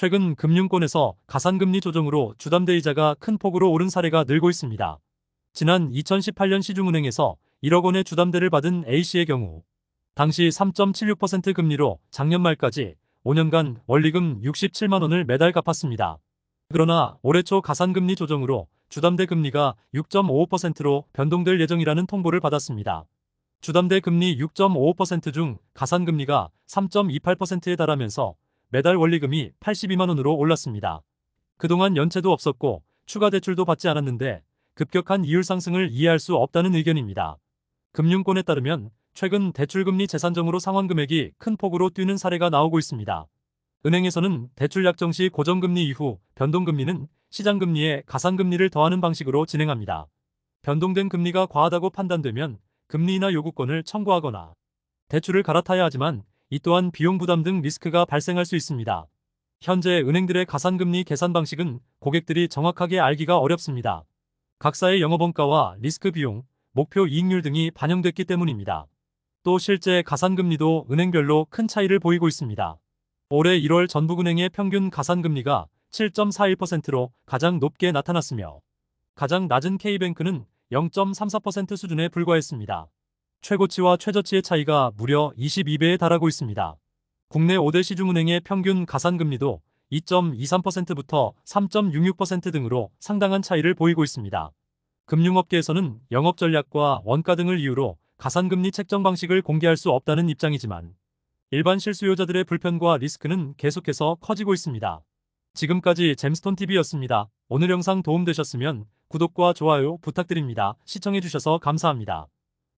최근 금융권에서 가산금리 조정으로 주담대 이자가 큰 폭으로 오른 사례가 늘고 있습니다. 지난 2018년 시중은행에서 1억 원의 주담대를 받은 A씨의 경우 당시 3.76% 금리로 작년 말까지 5년간 원리금 67만 원을 매달 갚았습니다. 그러나 올해 초 가산금리 조정으로 주담대 금리가 6.55%로 변동될 예정이라는 통보를 받았습니다. 주담대 금리 6.55%중 가산금리가 3.28%에 달하면서 매달 원리금이 82만 원으로 올랐습니다. 그동안 연체도 없었고 추가 대출도 받지 않았는데 급격한 이율 상승을 이해할 수 없다는 의견입니다. 금융권에 따르면 최근 대출금리 재산정으로 상환 금액이 큰 폭으로 뛰는 사례가 나오고 있습니다. 은행에서는 대출 약정 시 고정금리 이후 변동금리는 시장금리에 가산금리를 더하는 방식으로 진행합니다. 변동된 금리가 과하다고 판단되면 금리 인하 요구권을 청구하거나 대출을 갈아타야 하지만 이 또한 비용 부담 등 리스크가 발생할 수 있습니다. 현재 은행들의 가산금리 계산 방식은 고객들이 정확하게 알기가 어렵습니다. 각사의 영업원가와 리스크 비용, 목표 이익률 등이 반영됐기 때문입니다. 또 실제 가산금리도 은행별로 큰 차이를 보이고 있습니다. 올해 1월 전북은행의 평균 가산금리가 7.41%로 가장 높게 나타났으며 가장 낮은 K뱅크는 0.34% 수준에 불과했습니다. 최고치와 최저치의 차이가 무려 22배에 달하고 있습니다. 국내 5대 시중은행의 평균 가산금리도 2.23%부터 3.66% 등으로 상당한 차이를 보이고 있습니다. 금융업계에서는 영업 전략과 원가 등을 이유로 가산금리 책정 방식을 공개할 수 없다는 입장이지만 일반 실수요자들의 불편과 리스크는 계속해서 커지고 있습니다. 지금까지 잼스톤TV였습니다. 오늘 영상 도움되셨으면 구독과 좋아요 부탁드립니다. 시청해주셔서 감사합니다.